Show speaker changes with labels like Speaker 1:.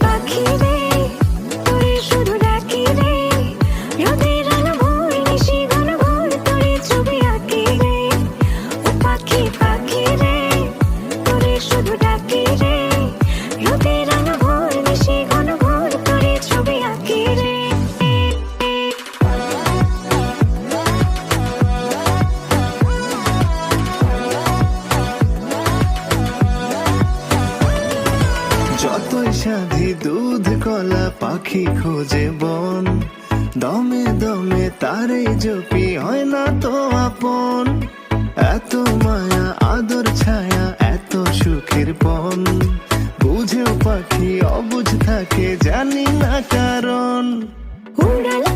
Speaker 1: পাখি রে।
Speaker 2: যতই সাধি দুধ কলা পাখি খোঁজে বন। দমে দমে তারে জপি হয় না তো আপন। এত মায়া, আদর, ছায়া, এত সুখের পন বুঝেও পাখি অবুঝ থাকে, জানি না কারণ।
Speaker 1: উড়াল